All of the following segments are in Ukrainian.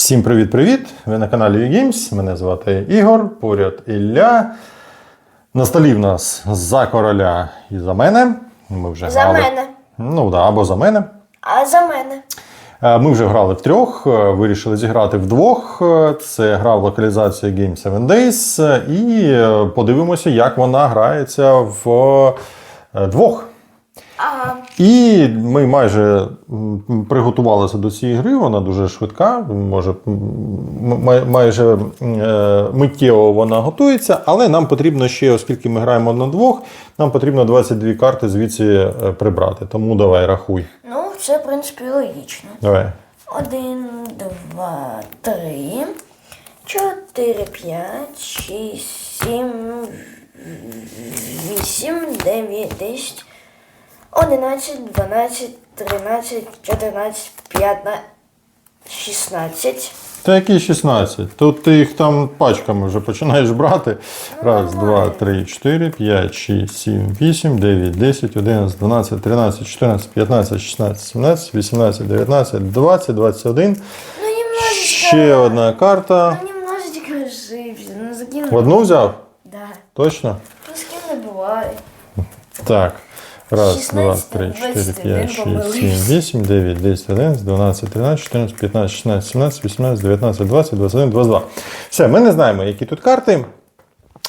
Всім привіт-привіт! Ви на каналі Games. Мене звати Ігор, поряд Ілля. На столі в нас за короля і за мене. Ми вже За грали. мене. Ну да, або за мене. А за мене. Е, Ми вже грали в трьох, е, вирішили зіграти вдвох. Е, Це гра в локалізації Game 7 Days. І подивимося, як вона грається в двох. Ага. І ми майже приготувалися до цієї гри. Вона дуже швидка, може майже е, миттєво вона готується, але нам потрібно ще, оскільки ми граємо на двох, нам потрібно 22 карти звідси е, прибрати. Тому давай рахуй. Ну, це, в принципі, логічно. Давай. Один, два, три, чотири, п'ять, шість, сім, вісім, дев'ять, десять, одинадцять, дванадцять, тринадцять, чотирнадцять, п'ятнадцять, шістнадцять. Та які 16? Тут ти їх там пачками вже починаєш брати. Раз, два, три, чотири, п'ять, шість, сім, вісім, дев'ять, десять, одинадцять, дванадцять, тринадцять, чотирнадцять, п'ятнадцять, шістнадцять, сімнадцять, вісімнадцять, дев'ятнадцять, двадцять, двадцять один. Ну, немножечко. Ще одна карта. Ну, немножечко ошибся. Ну, за ким... Одну взяв? Да. Точно? Ну, з ким не буває. Так. Раз, два, три, чотири, 21 п'ять, шість, сім, вісім, дев'ять, десять, одинадцять, дванадцять, тринадцять, чотирнадцять, п'ятнадцять, шістнадцять, сімнадцять, вісімнадцять, дев'ятнадцять, двадцять, двадцять один, двадцять два. Все, ми не знаємо, які тут карти.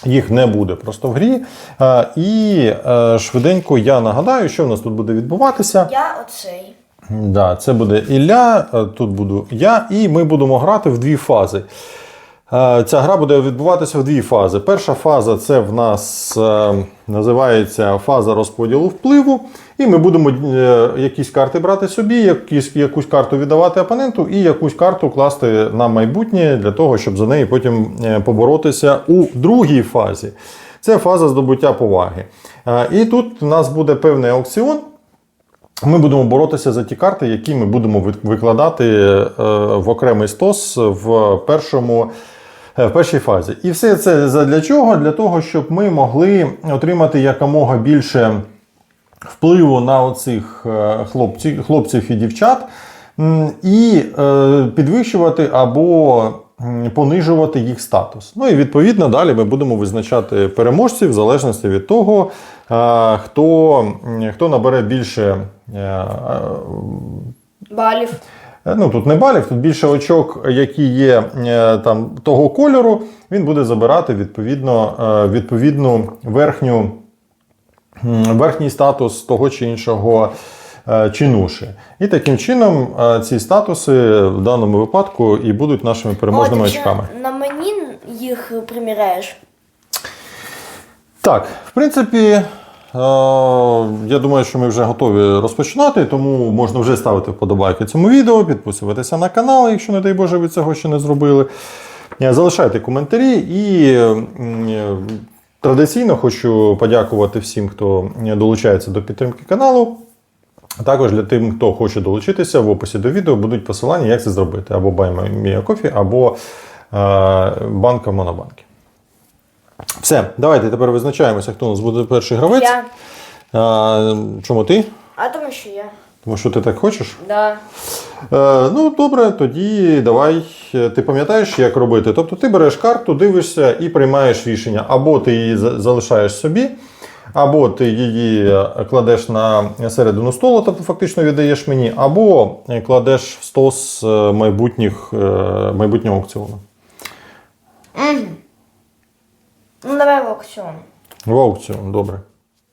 Їх не буде просто в грі. А, І е, швиденько я нагадаю, що в нас тут буде відбуватися. Я оцей. Да, це буде Ілля, е, тут буду я, і ми будемо грати в дві фази. Е, Ця гра буде відбуватися в дві фази. Перша фаза це в нас е, називається фаза розподілу впливу. І ми будемо е, якісь карти брати собі, якісь, якусь карту віддавати опоненту, і якусь карту класти на майбутнє для того, щоб за неї потім поборотися у другій фазі. Це фаза здобуття поваги. І тут у нас буде певний аукціон. Ми будемо боротися за ті карти, які ми будемо викладати в окремий стос в першому. Е, В першій фазі. І все це для чого? Для того, щоб ми могли отримати якомога більше впливу на оцих е, хлопців, хлопців і дівчат, і е, підвищувати або понижувати їх статус. Ну і відповідно далі ми будемо визначати переможців в залежності від того, хто, хто набере більше. Балів. Ну, тут не балів, тут більше очок, які є е, там того кольору, він буде забирати відповідно, е, відповідну верхню, верхній статус того чи іншого е, чинуші. І таким чином е, ці статуси в даному випадку і будуть нашими переможними О, ти очками. На мені їх приміряєш. Так, в принципі, е, я думаю, що ми вже готові розпочинати, тому можна вже ставити вподобайки цьому відео, підписуватися на канал, якщо, не дай Боже, ви цього ще не зробили. Е, Залишайте коментарі і е, традиційно хочу подякувати всім, хто долучається до підтримки каналу. Також для тим, хто хоче долучитися, в описі до відео будуть посилання, як це зробити. Або Coffee, або е, банка Монобанки. Все, давайте тепер визначаємося, хто у нас буде перший гравець. Я. А, чому ти? А тому що я. Тому що ти так хочеш? Да. Е, ну, добре, тоді давай. Е, Ти пам'ятаєш, як робити? Тобто ти береш карту, дивишся і приймаєш рішення. Або ти її залишаєш собі, або ти її е, кладеш на середину столу, тобто фактично віддаєш мені, або е, кладеш в стос майбутніх, майбутнього аукціону. Ну давай в аукціон. В аукціон, добре.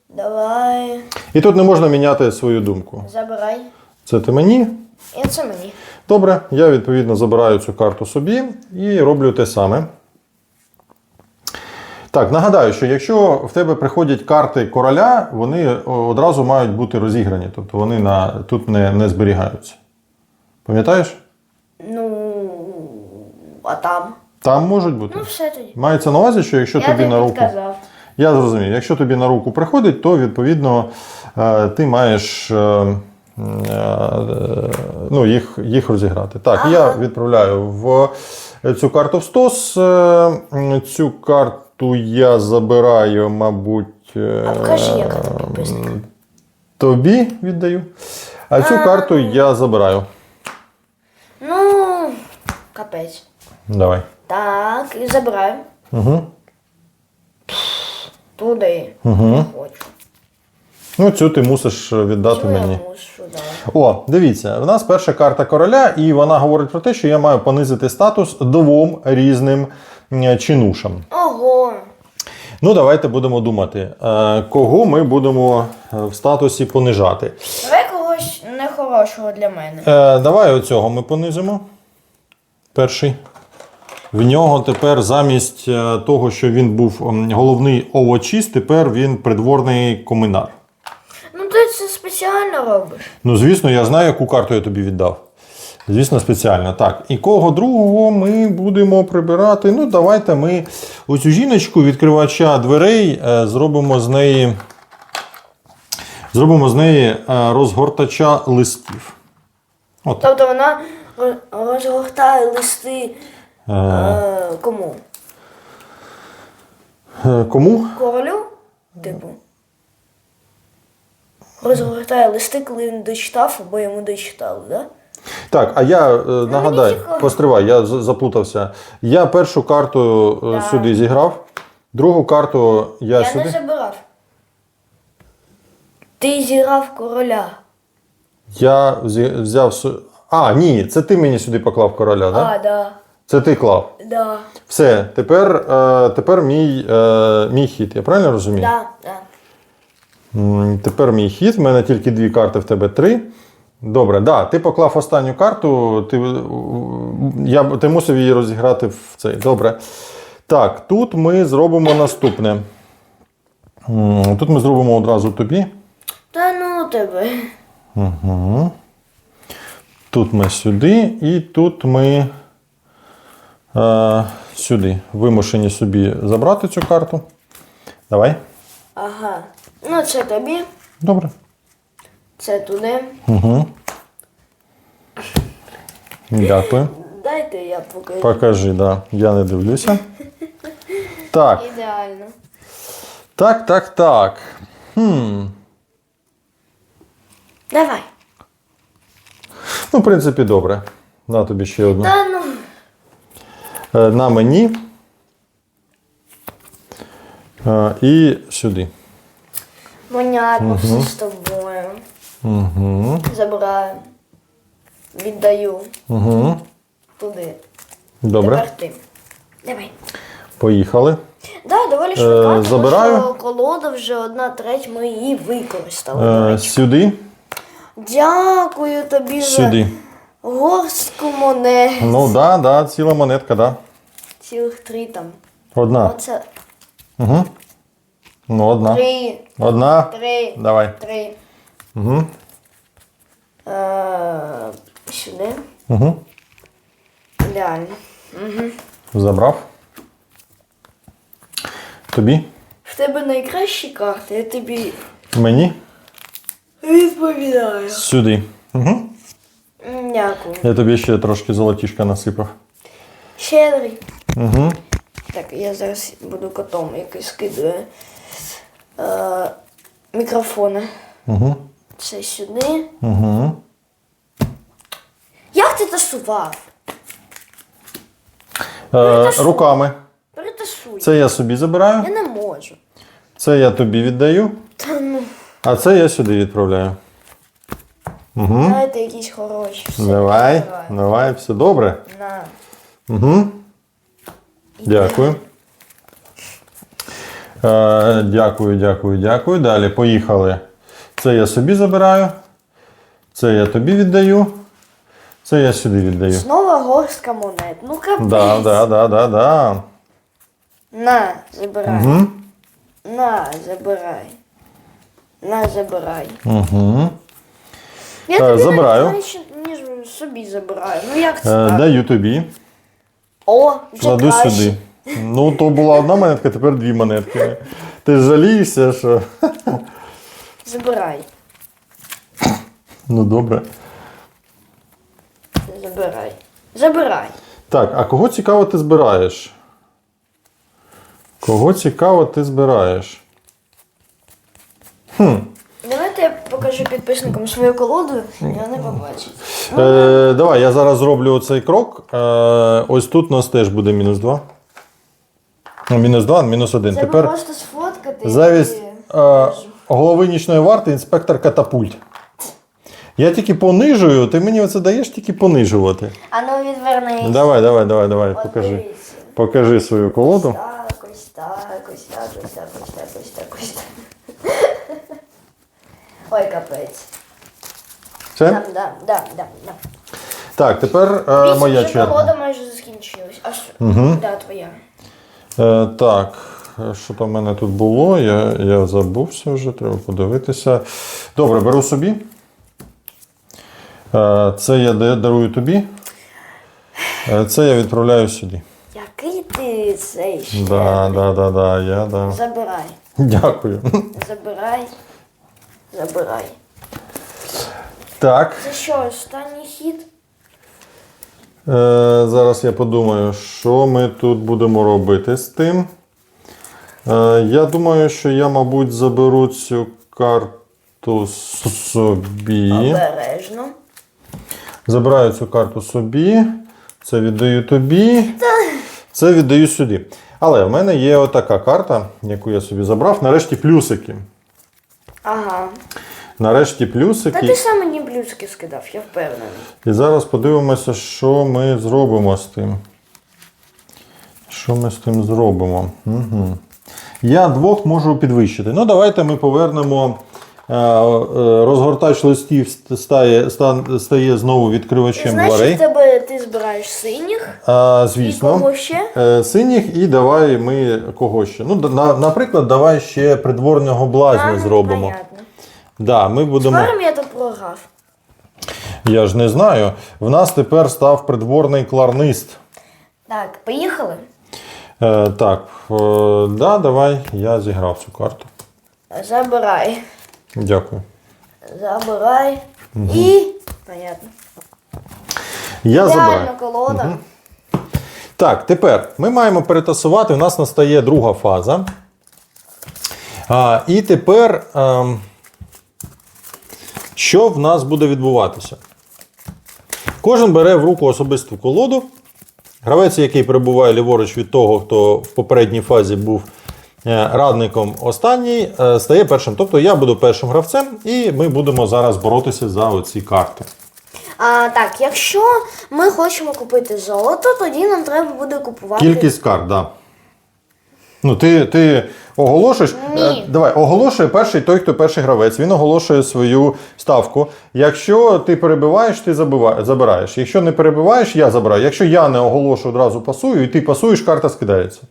Давай. І тут не можна міняти свою думку. Забирай. Це ти мені. І це мені. Добре, я відповідно забираю цю карту собі і роблю те саме. Так, нагадаю, що якщо в тебе приходять карти короля, вони одразу мають бути розіграні, тобто вони на, тут не, не зберігаються. Пам'ятаєш? Ну. А там. Там можуть бути. Ну, все тоді. Мається на увазі, що якщо Я тобі тобі на руку. підказав. Я зрозумів, якщо тобі на руку приходить, то відповідно е, ти маєш е, е, ну, їх, їх розіграти. Так, я відправляю в цю карту в стос. Цю карту я забираю, мабуть. А покажи, яка там підписка. Тобі віддаю. А цю карту я забираю. Ну. Капець. Давай. Так, і забираю. Угу. Туди. Угу. Не хочу. Ну, цю ти мусиш віддати Цю мені. я мушу, да. О, дивіться, в нас перша карта короля, і вона говорить про те, що я маю понизити статус двом різним чинушам. Ого. Ну, давайте будемо думати, е, кого ми будемо е, в статусі понижати. Давай когось нехорошого для мене. Е, давай оцього ми понизимо. Перший. В нього тепер замість е, того, що він був головний овочіст, тепер він придворний комунар. Ну ти це спеціально робиш. Ну, звісно, я знаю, яку карту я тобі віддав. Звісно, спеціально. Так, і кого другого ми будемо прибирати. Ну, давайте ми оцю жіночку, відкривача дверей, е, зробимо з неї. Зробимо з неї е, розгортача листів. От. Тобто вона розгортає листи Е, кому? е, кому? Королю? Типу. Розгортає листи, коли він дочитав, або йому дочитали, да? Так, а я е, нагадаю, цікаво. постривай, я з- заплутався. Я першу карту е, Так. сюди зіграв, другу карту я, Я сюди. не забирав. Ти зіграв короля. Я взя- взяв. су- А, ні, це ти мені сюди поклав короля, так? А, да. Це ти клав. Да. Все, тепер, е, тепер мій, е, мій хід. Я правильно розумію? Да, да. Тепер мій хід. В мене тільки дві карти, в тебе три. Добре, да, ти поклав останню карту, ти, е, я, ти мусив її розіграти в цей. Добре. Так, тут ми зробимо наступне. Тут ми зробимо одразу тобі. Та ну тебе. Тут ми сюди, і тут ми сюди. Вимушені собі забрати цю карту. Давай. Ага. Ну, це тобі, Добре. це туди. Угу. Дякую. Дайте я покажу. Покажи, да. Я не дивлюся. Так, Ідеально. так, так, так. Хм. Давай. Ну, в принципі, добре. На тобі ще одну. Та ну. Е, на мені. Е, і сюди. Понятно, все з тобою. Угу. Забираю. Віддаю. Угу. Туди. Добре. Тепер ти. Давай. Поїхали. Да, доволі швидко. тому забираю. що колода вже одна треть ми її використали. Е, сюди. Дякую тобі Сюди. Горстку монет. Ну, да, да, ціла монетка, да. Цілих три там. Одна. Оце Угу. Ну, одна. три. Одна. Три. Давай. Три. Угу. Е, сюди. Угу. Ідеально. Забрав. Тобі? В тебе найкращі карти, я тобі Мені? відповідаю. Сюди. Угу. Дякую. Я тобі ще трошки золотішка насипав. Щедрий. Угу. Так, я зараз буду котом, який скидує е, мікрофони. Угу. Це сюди. Угу. Як ти тасував? Е, руками. Перетасуй. Це я собі забираю, Я не можу. це я тобі віддаю, Та ну, а це я сюди відправляю. Угу. дайте якісь хороші. Все, Давай, давай. давай, все добре. На. Угу. Дякую. Е, дякую, дякую, дякую. Далі поїхали. Це я собі забираю. Це я тобі віддаю. Це я сюди віддаю. Знову горстка монет. Ну капець. Да, да, да, да, да. На, забирай. Угу. На, забирай. На, забирай. Угу. Я Е, тобі забираю. навіть ніж собі забираю. Ну як це? Е, так? даю тобі. О, вже Кладу краще. сюди. Ну, то була одна монетка, тепер дві монетки. Ти жалієшся, що. Забирай. Ну добре. Забирай. Забирай. Так, а кого цікаво ти збираєш? Кого цікаво ти збираєш? Хм. Покажу покажи підписникам свою колоду, і вони побачать. Е, давай, я зараз зроблю цей крок. Е, ось тут у нас теж буде мінус 2. Ну, мінус 2, мінус 1. Це Тепер просто сфоткати. завість і- е, голови нічної варти, інспектор катапульт. Я тільки понижую, ти мені оце даєш тільки понижувати. А ну відвернись. Давай, давай, давай, давай, От покажи. дивіться. Покажи свою колоду. Так, ось так, ось так, ось так, ось так, ось так. Ой, капець. Все? Да, да, да, да, да. Так, тепер е, моя вже черга. колода майже закінчилась. А що? Угу. Да, твоя. Е, так, е, що там в мене тут було? Я, я забувся вже, треба подивитися. Добре, беру собі. Е, це я да- дарую тобі. Е, це я відправляю сюди. Який ти цей ще? Да, да, да, да, я, да. Забирай. Дякую. Забирай. Забирай. Так. Це що, останній хід? Е, зараз я подумаю, що ми тут будемо робити з тим. Е, я думаю, що я, мабуть, заберу цю карту собі. Обережно. Забираю цю карту собі. Це віддаю тобі. Це віддаю сюди. Але в мене є отака карта, яку я собі забрав. Нарешті плюсики. Ага. Нарешті плюсики. Та ти сам мені блюзки скидав, я впевнений. І зараз подивимося, що ми зробимо з тим. Що ми з тим зробимо? Угу. Я двох можу підвищити. Ну, давайте ми повернемо. Е, Розгортач листів стає, стає знову відкривачем Значить, дверей. тебе ти збираєш синіх А, і звісно. кого ще? Е, Синіх і давай ми кого ще. Ну, на, наприклад, давай ще придворного блазня Ага, зробимо. понятно. Да, ми будемо. Скоро я тут програв. Я ж не знаю. В нас тепер став придворний кларнист. Так, поїхали. Е, так, е, да, давай, я зіграв цю карту. Забирай. Дякую. Забирай. І. Понятно. Я забираю. Колода. Так, тепер ми маємо перетасувати. У нас настає друга фаза. А, і тепер, ем, що в нас буде відбуватися? Кожен бере в руку особисту колоду. Гравець, який перебуває ліворуч від того, хто в попередній фазі був радником останній, е, стає першим. Тобто я буду першим гравцем, і ми будемо зараз боротися за оці карти. А, так, якщо ми хочемо купити золото, тоді нам треба буде купувати. Кількість карт, так. Да. Ну, ти, ти оголошуєш. Ні. Е, Давай, оголошує перший той, хто перший гравець. Він оголошує свою ставку. Якщо ти перебиваєш, ти забираєш. Якщо не перебиваєш, я забираю. Якщо я не оголошую, одразу пасую, і ти пасуєш, карта скидається.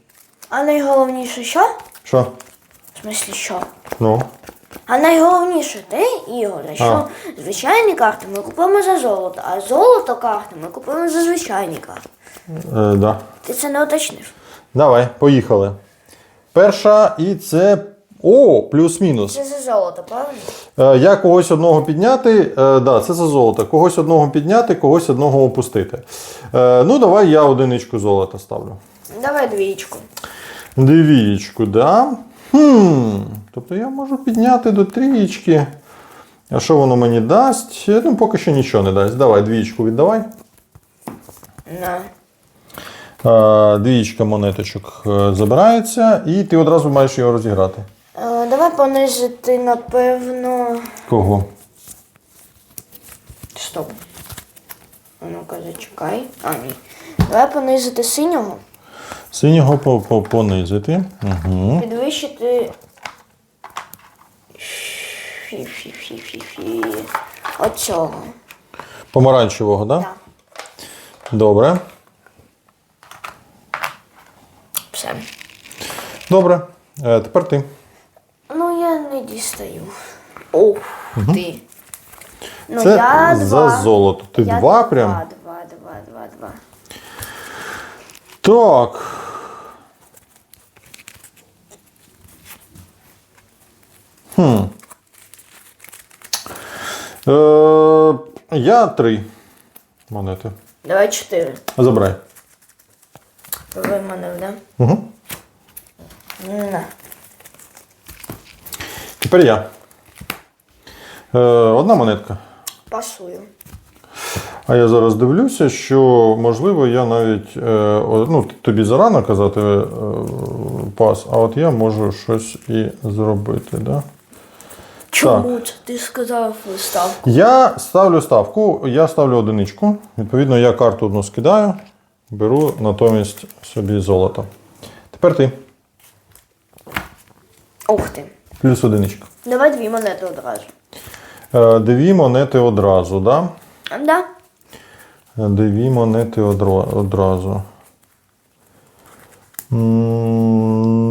А найголовніше що? Що? В смислі що? Ну. А найголовніше те, Ігор, що А. звичайні карти ми купуємо за золото, а золото карти ми купуємо за звичайні карти. Е, да. Ти це не уточнив. Давай, поїхали. Перша, і це. О, плюс-мінус. Це за золото, правильно? Е, Я когось одного підняти, е, да, це за золото. Когось одного підняти, когось одного опустити. Е, Ну, давай я одиничку золота ставлю. Давай двічку. Двічку, да. Хм. Тобто я можу підняти до трієчки. А що воно мені дасть? Ну, поки що нічого не дасть. Давай, двічку віддавай. Е, Двічка монеточок е, забирається, і ти одразу маєш його розіграти. Е, давай понизити, напевно. Кого? Стоп. Ну-ка, зачекай. А, ні. Давай понизити синього, Синього по- по- понизити. Угу. підвищити. Оцього. Помаранчевого, так? Да? Так. Добре. Все. Добре. Е, тепер ти. Ну, я не дістаю. Ох, ти. Ну, Це я за два. золото. Ти Я два прям? Два, два, два, два, два. Так. Хм. Е, я три монети. Давай чотири. Забирай. Виманив, да? Угу. На. Тепер я. Е, одна монетка. Пасую. А я зараз дивлюся, що можливо я навіть е, ну, тобі зарано казати е, пас, а от я можу щось і зробити. Да? Чому це ти сказав ставку? Я ставлю ставку, я ставлю одиничку. Відповідно, я карту одну скидаю, беру натомість собі золото. Тепер ти. Ух ти. Плюс одиничка. Давай дві монети одразу. Е, Дві монети одразу, да? Да? Дві монети одразу.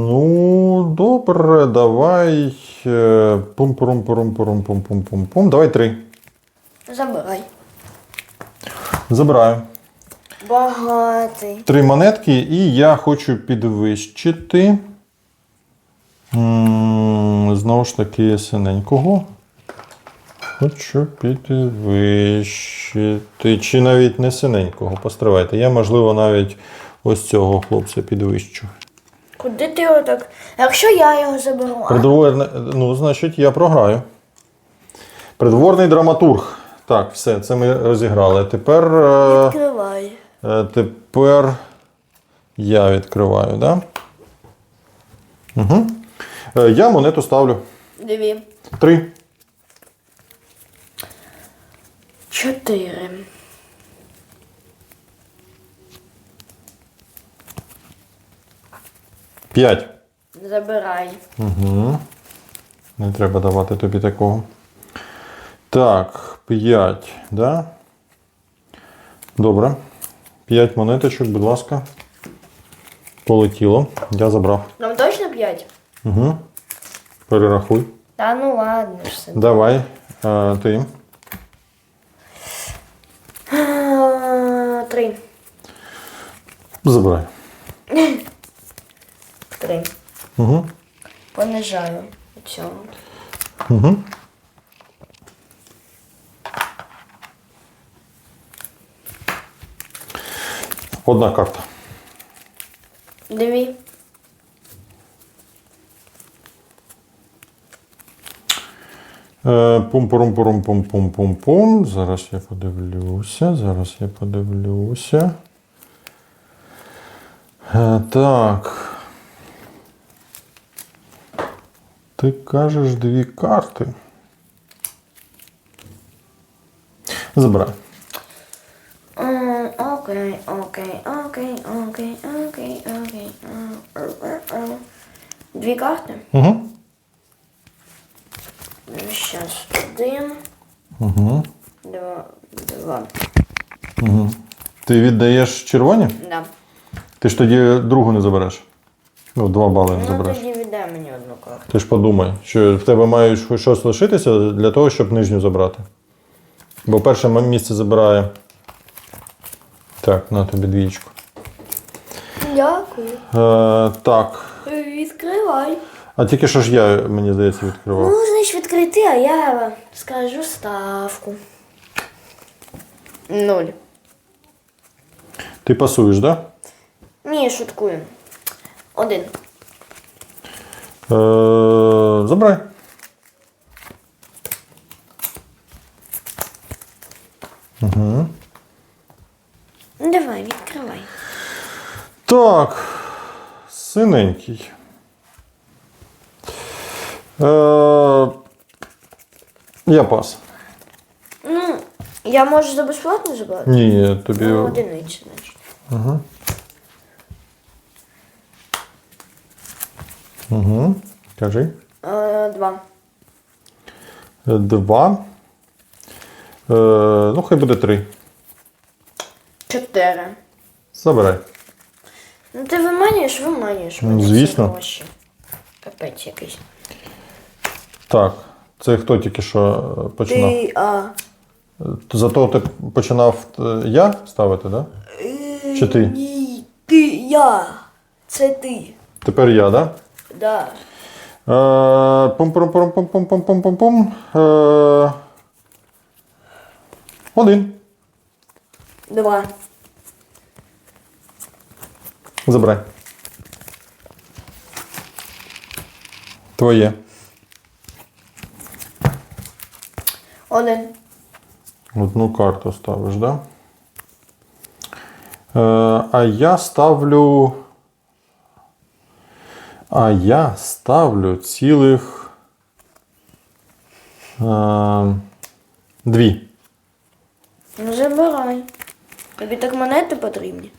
Ну, добре, давай. е, Пум-пум-пум-пум-пум-пум-пум. Давай три. Забирай. Забираю. Багатий. Три монетки, і я хочу підвищити. Знову ж таки, синенького. Хочу підвищити. Чи навіть не синенького. Постривайте. Я, можливо, навіть ось цього хлопця підвищу. Куди ти його так? Якщо я його заберу, а? Придворне, ну, значить, я програю. Придворний драматург. Так, все, це ми розіграли. Тепер. е, відкривай. Е, Тепер я відкриваю, да? Угу. Я монету ставлю. Дві. Три. Чотири. П'ять. Забирай. Угу. Не треба давати тобі такого. Так, п'ять, да? Добре. П'ять монеточок, будь ласка. Полетіло. Я забрав. Нам точно п'ять? Угу. Перерахуй. Та ну ладно ж. Давай. Е, ти. А, Три. Забирай. Три. Угу. Понижаю цього. Угу. Одна карта. Дві. Е, Пум-пум-пум-пум-пум-пум-пум. Зараз я подивлюся. Зараз я подивлюся. Е, Так. Ти кажеш дві карти. Забирай. Окей, окей, окей, окей, окей, окей. Дві карти. Угу. Щас один, Угу. два, два. Угу. Ти віддаєш червоні? Да. Ти ж тоді другу не забереш. Ну, два бали не Ну забереш. тоді віддай мені одну карту. Ти ж подумай, що в тебе має хоч щось лишитися для того, щоб нижню забрати. Бо перше м- місце забирає. Так, на тобі двічку. Дякую. Е, так. Відкривай. А тільки що ж я, мені здається, відкривав. Ну, значить, відкрити, а я скажу ставку. Нуль. Ти пасуєш, так? Ні, шуткую. Один. Е, забирай. Ну, Давай, відкривай. Так. Синенький. Е, я пас. Ну, я можу за безплатно забрати? Ні, тобі. Ну, одиниці, значить. Угу. Кажи. Е, два. Два. Е, ну, хай буде три. Чотири. Забирай. Ну ти виманюєш, виманюєш. Ну, мене ці звісно. гроші. Капець якийсь. Так. Це хто тільки що е, починав? Ти, а... Зато ти починав е, я ставити? Да? Чи ти? Ні, ти, я. Це ти. Тепер я, так? Да. Да? Е, Пум-пум-пум-пум-пум-пум-пум-пум. Е, один. Два. Забирай. Твоє. Один. Одну карту ставиш, так? Да? Е, а я ставлю. А я ставлю цілих. Е, дві. Ну забирай. Тобі так монети потрібні.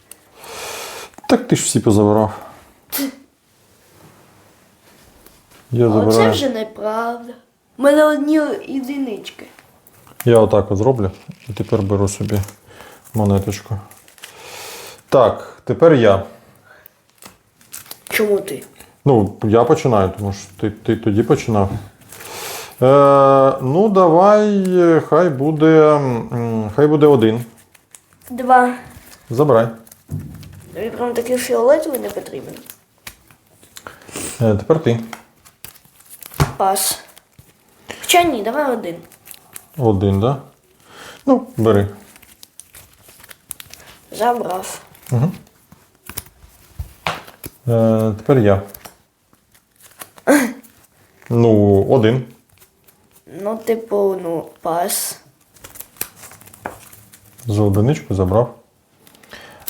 Так ти ж всі позабирав. Я А Оце забираю. вже неправда. У мене одні єдинички. Я отак от зроблю і тепер беру собі монеточку. Так, тепер я. Чому ти? Ну, я починаю, тому що ти, ти тоді починав. Е, ну, давай, хай буде. Хай буде один. Два. Забирай. Тобі прям такий фіолетовий не потрібен. Е, тепер ти. Пас. Хоча ні, давай один. Один, так? Да? Ну, бери. Забрав. Е, тепер я. Ну, один. Ну, типу, ну, пас. За одиничку забрав.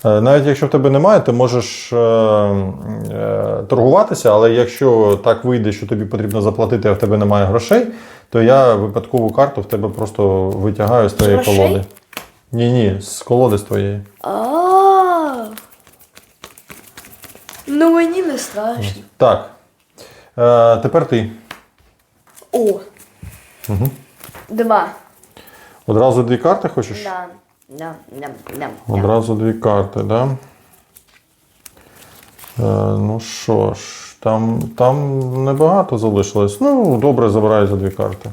Е, Навіть якщо в тебе немає, ти можеш е, е, торгуватися, але якщо так вийде, що тобі потрібно заплатити, а в тебе немає грошей, то я випадкову карту в тебе просто витягаю з твоєї грошей? колоди. Ні, ні, з колоди з твоєї. А. Ну мені не страшно. Так. Е, тепер ти. О. Два. Одразу дві карти хочеш? Да. Да, да, да. Одразу дві карти, да? Е, ну що ж, там, там небагато залишилось. Ну, добре, забираю за дві карти.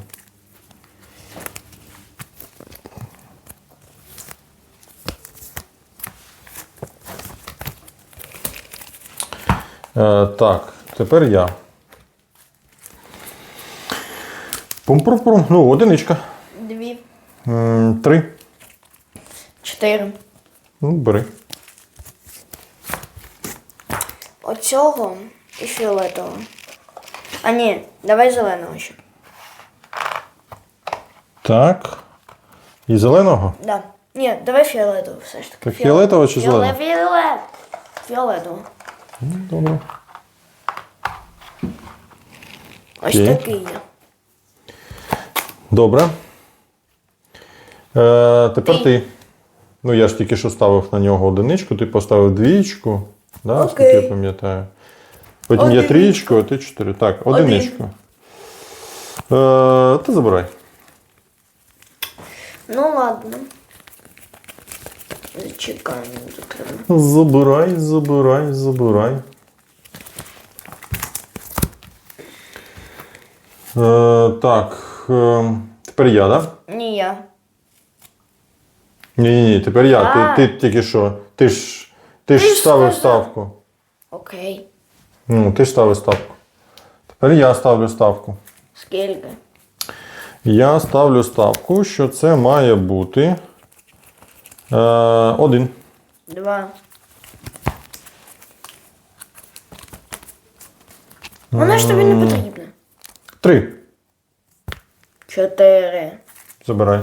Е, так, тепер я. Пум-пум-пум. Ну, одиничка. Дві. М, Три. Чотири. Ну, бери. Оцього і фіолетового. А ні, давай зеленого ще. Так. І зеленого? Да. Ні, давай фіолетового все ж таки. Так фіолетового чи зеленого? Фіолет. Фіолетового. Ну, Добре. Ось Окей. такий я. Добре. Е, тепер Ти. ти. Ну, я ж тільки що ставив на нього одиничку, ти поставив двічку. Да, Окей. скільки я пам'ятаю. Потім я трієчку, а ти чотири. Так, одиничку. Е, ти забирай. Ну ладно. Тут треба. Забирай, забирай, забирай. Е, так. Е, тепер я, так? Ні, я. Ні, ні, ні, тепер я. А. Ти, ти тільки що. Ти ж, ти Ти ж ставив сказав. ставку. Окей. Ну, ти ж ставив ставку. Тепер я ставлю ставку. Скільки? Я ставлю ставку, що це має бути е, один. Два. Вона ж тобі не потрібна. Три. Чотири. Забирай.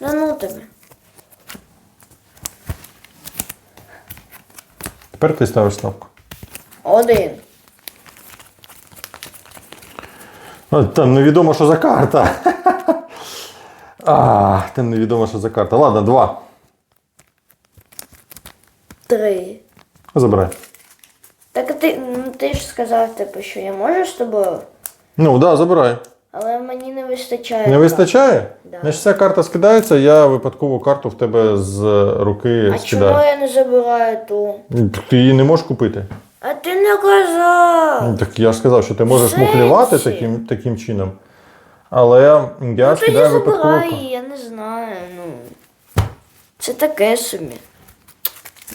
Да ну тебе. Тепер ти ставиш ставку. Один. А, там невідомо, що за карта. А, там невідомо, що за карта. Ладно, два. Три. Забирай. Так ти, ну, ти ж сказав, типу, що я можу з тобою, Ну, так, да, забирай. Але мені не вистачає. Не вистачає? Да. Значить, ця карта скидається, я випадкову карту в тебе з руки А скидаю. чому я не забираю ту? Ти її не можеш купити. А ти не казав. Ну, Так я ж сказав, що ти можеш мухлювати таким, таким чином. Але я ну скидаю випадково. забирай, її, я не знаю. Ну. Це таке собі.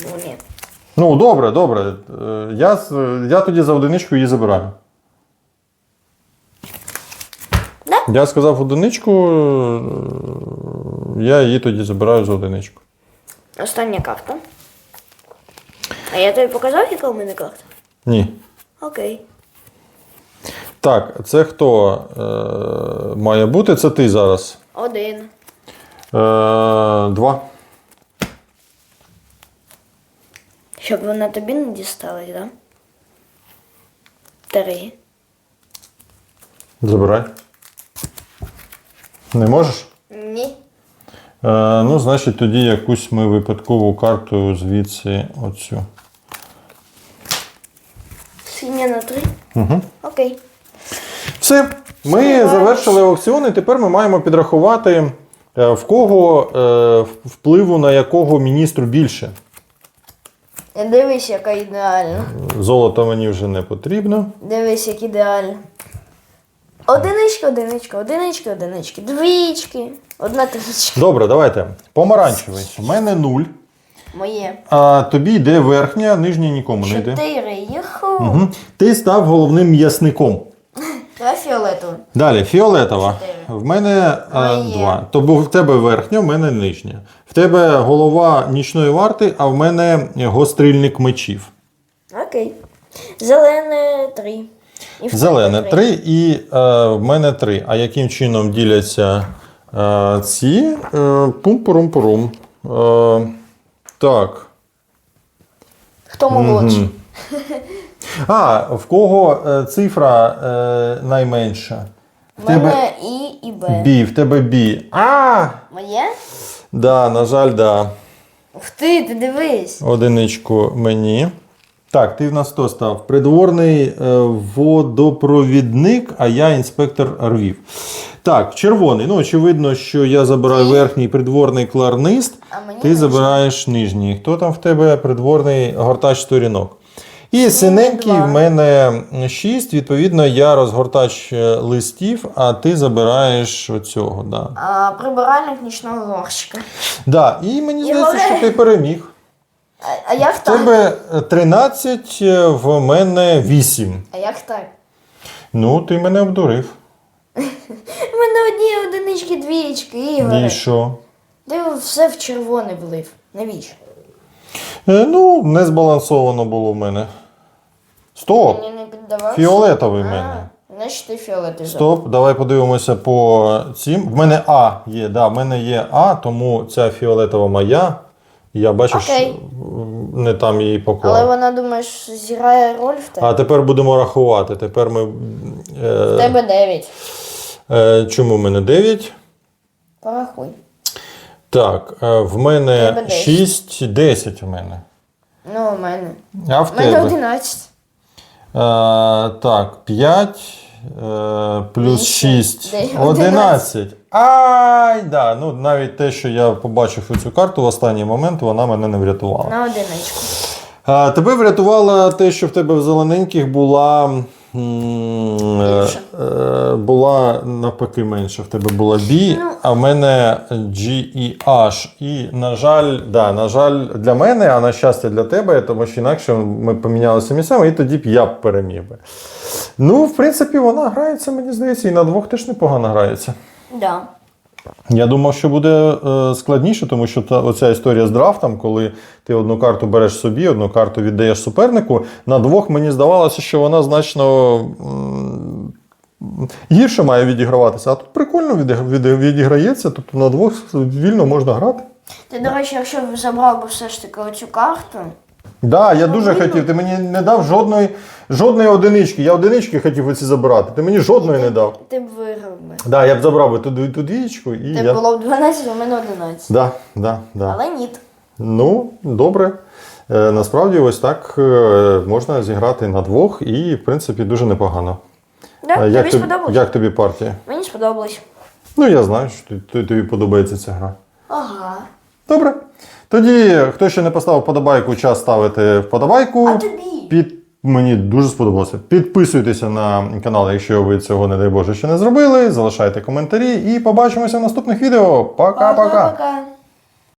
Ну ні. Ну, добре, добре. Е, Я, я тоді за одиничку її забираю. Да? Я сказав одиничку, е, я її тоді забираю за одиничку. Остання карта. А я тобі показав, яка у мене карта? Ні. Окей. Так, це хто е, має бути? Це ти зараз. Один. Е, два. Щоб вона тобі не дісталась, так? Да? Три. Забирай. Не можеш? Ні. Е, ну, значить, тоді якусь ми випадкову карту звідси оцю. Синя на три? Угу. Окей. Все. Ми Сподіваюсь. завершили аукціон, і тепер ми маємо підрахувати, е, в кого е, впливу на якого міністру більше. Дивись, яка ідеальна. Золото мені вже не потрібно. Дивись, як ідеально. Одиничка, одиничка, одинички, одинички, двічки, одна трічка. Добре, давайте. Помаранчевий. У мене нуль. Моє. А тобі йде верхня, нижня нікому не йде. Чотири. Юху. Угу. Ти став головним м'ясником. Давай фіолетову. Далі, фіолетова. В мене а, Моє. два. Тобто в тебе верхня, в мене нижня. В тебе голова нічної варти, а в мене гострильник мечів. Окей. Зелене три. І в Зелене три і е, в мене три. А яким чином діляться е, ці? Е, пум-пурум-пурум. Е, так. Хто молодший? Мгм. А, в кого е, цифра е, найменша? В В тебе мене І і Б. бі, в тебе бі. А! Моє? Да, на жаль, да. Ух ти, ти дивись. Одиничку мені. Так, ти в нас хто став? Придворний е, водопровідник, а я інспектор рвів. Так, червоний. Ну, очевидно, що я забираю верхній придворний кларнист, ти забираєш нижній. Хто там в тебе придворний гортач сторінок? І синенький в мене 6. Відповідно, я розгортач е, листів, а ти забираєш оцього. Да. А, прибиральник нічного горщика. Да. І мені здається, що ти переміг. А, як В так? тебе 13, е, в мене 8. А як так? Ну, ти мене обдурив. У мене одні одинички, двічки, Ігоре. І що? Ти все в червоне влив. Навіщо? Е, ну, не збалансовано було в мене. Стоп! Мені не піддавався. Фіолетовий в мене. Значить ти фіолетовий. Стоп, давай подивимося по цим. В мене А є, да, в мене є А, тому ця фіолетова моя. Я бачиш, Окей. не там її Але вона, думаєш, зіграє роль в тебе? А тепер будемо рахувати. Тепер ми. В Е, тебе 9. е, чому в мене 9? Порахуй. Так, е, в мене 6, 10 в мене. Ну, у мене. А в У мене тебе? 11. Е, так, 5 е, плюс 6, дев'ять, 11. Ай, да. Ну, навіть те, що я побачив цю карту в останній момент, вона мене не врятувала. На одиничку. А, тебе врятувало те, що в тебе в зелененьких була. е, Більше. е, Була навпаки менше. В тебе була B, Ну. а в мене G і H. І, на жаль, да, на жаль, для мене, а на щастя для тебе, тому що інакше ми помінялися місцями, і тоді б я б переміг би. Ну, в принципі, вона грається, мені здається, і на двох теж непогано грається. Да. Я думав, що буде е, складніше, тому що та, оця історія з драфтом, коли ти одну карту береш собі, одну карту віддаєш супернику, на двох мені здавалося, що вона значно гірше має відіграватися. А тут прикольно відіг- віді- відіграється, тобто на двох вільно можна грати. Ти, до речі, якщо б забрав би все ж таки оцю карту, Так, да, я дуже хотів. Ти мені не дав жодної, жодної одинички. Я одинички хотів оці забирати. Ти мені жодної не дав. ти б виграв би. Так, да, я б забрав би ту, ту двічку і Тебе я. було б 12, у мене 11. Да, да, да. Але ні. Ну, добре. Е, насправді, ось так е, можна зіграти на двох і, в принципі, дуже непогано. Да, Е, тобі як, тобі, сподобалось? як тобі партія? Мені сподобалось. Ну, я знаю, що тобі, тобі- тобі подобається ця гра. Ага. Добре. Тоді, хто ще не поставив вподобайку, час ставити вподобайку. А тобі? Під... Мені дуже сподобалося. Підписуйтеся на канал, якщо ви цього, не дай Боже, ще не зробили. Залишайте коментарі і побачимося в наступних відео. Пока-пока.